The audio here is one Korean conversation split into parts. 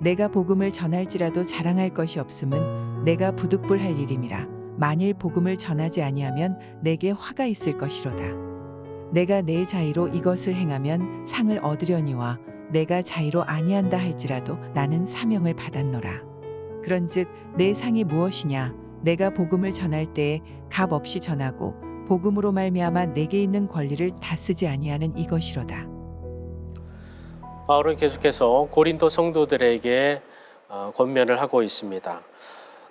내가 복음을 전할지라도 자랑할 것이 없음은 내가 부득불할 일임이라. 만일 복음을 전하지 아니하면 내게 화가 있을 것이로다. 내가 내 자의로 이것을 행하면 상을 얻으려니와 내가 자의로 아니한다 할지라도 나는 사명을 받았노라. 그런즉 내 상이 무엇이냐? 내가 복음을 전할 때에 값 없이 전하고 복음으로 말미암아 내게 있는 권리를 다 쓰지 아니하는 이것이로다 바울은 계속해서 고린도 성도들에게 어, 권면을 하고 있습니다.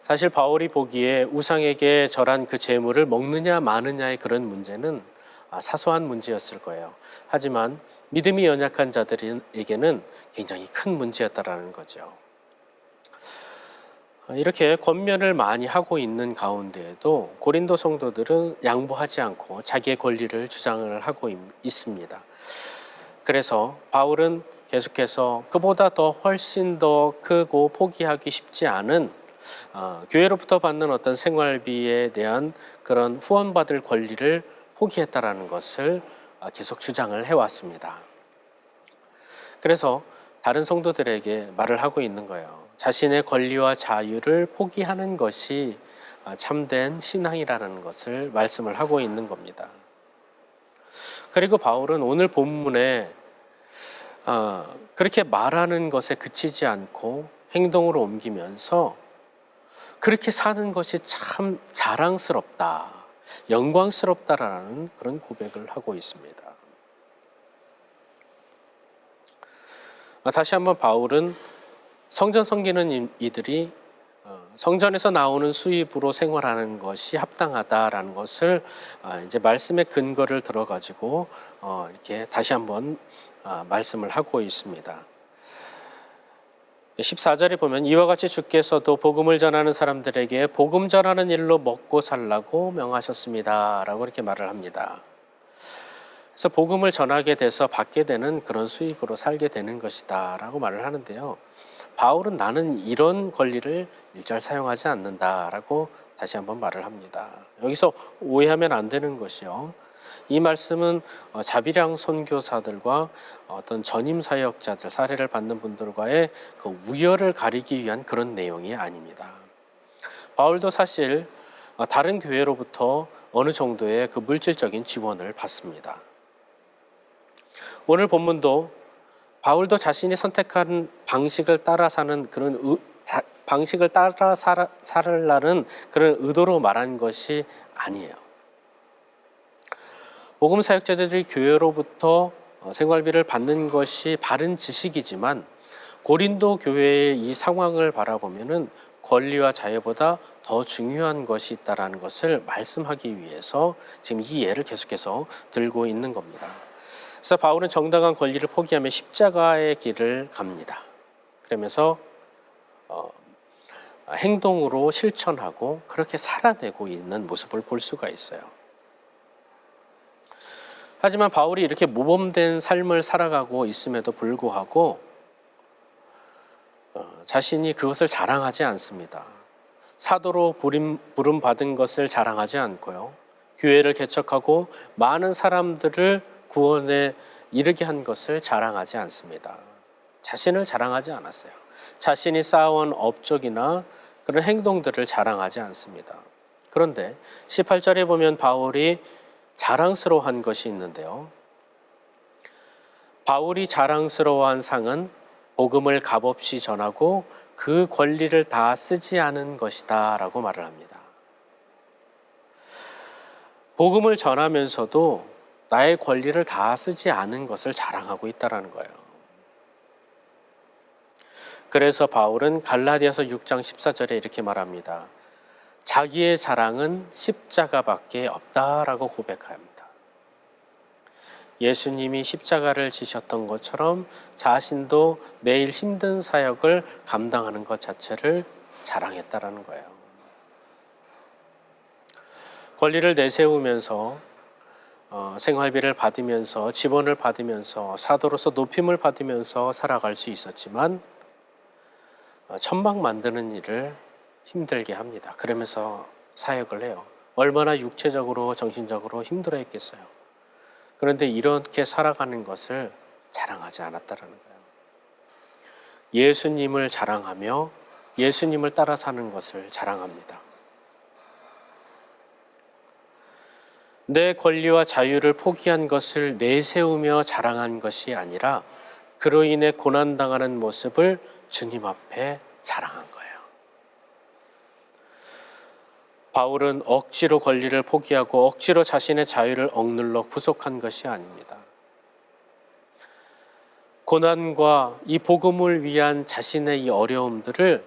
사실 바울이 보기에 우상에게 절한 그 재물을 먹느냐 마느냐의 그런 문제는 아, 사소한 문제였을 거예요. 하지만 믿음이 연약한 자들에게는 굉장히 큰 문제였다라는 거죠. 아, 이렇게 권면을 많이 하고 있는 가운데에도 고린도 성도들은 양보하지 않고 자기의 권리를 주장을 하고 있- 있습니다. 그래서 바울은 계속해서 그보다 더 훨씬 더 크고 포기하기 쉽지 않은 어, 교회로부터 받는 어떤 생활비에 대한 그런 후원받을 권리를 포기했다라는 것을 어, 계속 주장을 해왔습니다. 그래서 다른 성도들에게 말을 하고 있는 거예요. 자신의 권리와 자유를 포기하는 것이 어, 참된 신앙이라는 것을 말씀을 하고 있는 겁니다. 그리고 바울은 오늘 본문에 어, 그렇게 말하는 것에 그치지 않고 행동으로 옮기면서 그렇게 사는 것이 참 자랑스럽다, 영광스럽다라는 그런 고백을 하고 있습니다. 아, 다시 한번 바울은 성전 섬기는 이- 이들이 어, 성전에서 나오는 수입으로 생활하는 것이 합당하다라는 것을 아, 이제 말씀의 근거를 들어가지고 어, 이렇게 다시 한번 아, 말씀을 하고 있습니다. 14절에 보면 이와 같이 주께서도 복음을 전하는 사람들에게 복음 전하는 일로 먹고 살라고 명하셨습니다라고 이렇게 말을 합니다. 그래서 복음을 전하게 돼서 받게 되는 그런 수익으로 살게 되는 것이다라고 말을 하는데요. 바울은 나는 이런 권리를 일절 사용하지 않는다라고 다시 한번 말을 합니다. 여기서 오해하면 안 되는 것이요. 이 말씀은 어, 자비량 선교사들과 어떤 전임 사역자들 사례를 받는 분들과의 그 우열을 가리기 위한 그런 내용이 아닙니다. 바울도 사실 어, 다른 교회로부터 어느 정도의 그 물질적인 지원을 받습니다. 오늘 본문도 바울도 자신이 선택한 방식을 따라 사는 그런 의, 다, 방식을 따라 살아, 살으라는 그런 의도로 말한 것이 아니에요. 복음 사역자들이 교회로부터 어, 생활비를 받는 것이 바른 지식이지만 고린도 교회의 이 상황을 바라보면은 권리와 자유보다 더 중요한 것이 있다라는 것을 말씀하기 위해서 지금 이 예를 계속해서 들고 있는 겁니다. 그래서 바울은 정당한 권리를 포기하며 십자가의 길을 갑니다. 그러면서 어, 행동으로 실천하고 그렇게 살아내고 있는 모습을 볼 수가 있어요. 하지만 바울이 이렇게 모범된 삶을 살아가고 있음에도 불구하고 어, 자신이 그것을 자랑하지 않습니다. 사도로 부름, 받은 것을 자랑하지 않고요. 교회를 개척하고 많은 사람들을 구원에 이르게 한 것을 자랑하지 않습니다. 자신을 자랑하지 않았어요. 자신이 쌓아온 업적이나 그런 행동들을 자랑하지 않습니다. 그런데 18절에 보면 바울이 자랑스러워한 것이 있는데요. 바울이 자랑스러워한 상은 복음을 값없이 전하고 그 권리를 다 쓰지 않은 것이다 라고 말을 합니다. 복음을 전하면서도 나의 권리를 다 쓰지 않은 것을 자랑하고 있다라는 거예요. 그래서 바울은 갈라디아서 6장 14절에 이렇게 말합니다. 자기의 자랑은 십자가밖에 없다라고 고백합니다. 예수님이 십자가를 지셨던 것처럼 자신도 매일 힘든 사역을 감당하는 것 자체를 자랑했다라는 거예요. 권리를 내세우면서 어, 생활비를 받으면서 지원을 받으면서 사도로서 높임을 받으면서 살아갈 수 있었지만 어, 천막 만드는 일을 힘들게 합니다. 그러면서 사역을 해요. 얼마나 육체적으로 정신적으로 힘들어 했겠어요. 그런데 이렇게 살아가는 것을 자랑하지 않았다라는 거예요. 예수님을 자랑하며 예수님을 따라 사는 것을 자랑합니다. 내 권리와 자유를 포기한 것을 내세우며 자랑한 것이 아니라 그로 인해 고난당하는 모습을 주님 앞에 자랑한 거예요. 바울은 억지로 권리를 포기하고 억지로 자신의 자유를 억눌러 구속한 것이 아닙니다. 고난과 이 복음을 위한 자신의 이 어려움들을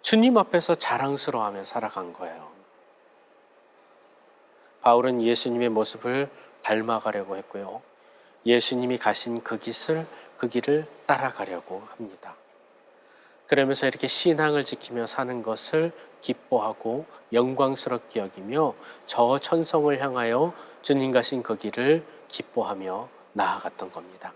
주님 앞에서 자랑스러워하며 살아간 거예요. 바울은 예수님의 모습을 닮아가려고 했고요. 예수님이 가신 그 길을 그 길을 따라가려고 합니다. 그러면서 이렇게 신앙을 지키며 사는 것을 기뻐하고 영광스럽게 여기며 저 천성을 향하여 주님 가신 그 길을 기뻐하며 나아갔던 겁니다.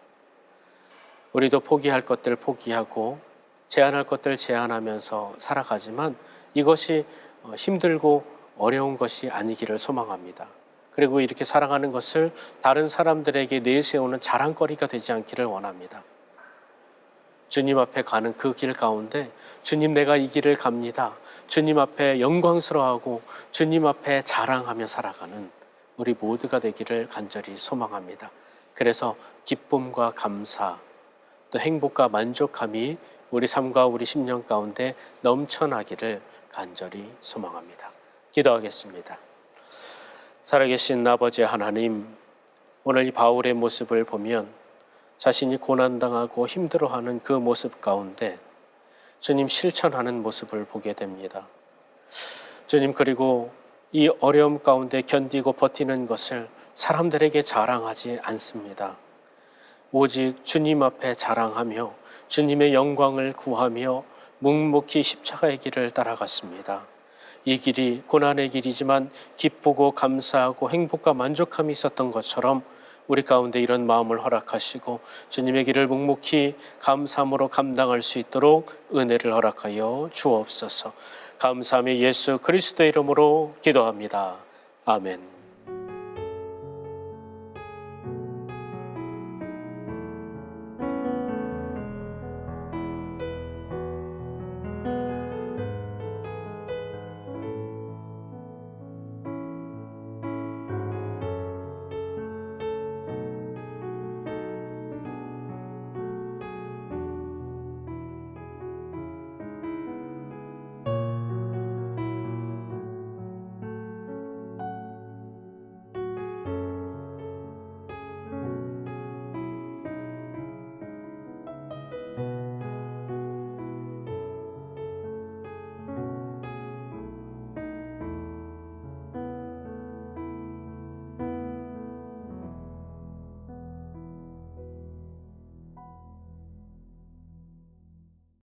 우리도 포기할 것들 포기하고 제한할 것들 제한하면서 살아가지만 이것이 어, 힘들고 어려운 것이 아니기를 소망합니다. 그리고 이렇게 살아가는 것을 다른 사람들에게 내세우는 자랑거리가 되지 않기를 원합니다. 주님 앞에 가는 그 길 가운데 주님 내가 이 길을 갑니다. 주님 앞에 영광스러워하고 주님 앞에 자랑하며 살아가는 우리 모두가 되기를 간절히 소망합니다. 그래서 기쁨과 감사 또 행복과 만족함이 우리 삶과 우리 심령 가운데 넘쳐나기를 간절히 소망합니다. 기도하겠습니다. 살아계신 아버지 하나님, 오늘 이 바울의 모습을 보면 자신이 고난당하고 힘들어하는 그 모습 가운데 주님 실천하는 모습을 보게 됩니다. 주님 그리고 이 어려움 가운데 견디고 버티는 것을 사람들에게 자랑하지 않습니다. 오직 주님 앞에 자랑하며 주님의 영광을 구하며 묵묵히 십자가의 길을 따라갔습니다. 이 길이 고난의 길이지만 기쁘고 감사하고 행복과 만족함이 있었던 것처럼 우리 가운데 이런 마음을 허락하시고 주님의 길을 묵묵히 감사함으로 감당할 수 있도록 은혜를 허락하여 주옵소서. 감사함이 예수 그리스도의 이름으로 기도합니다. 아멘.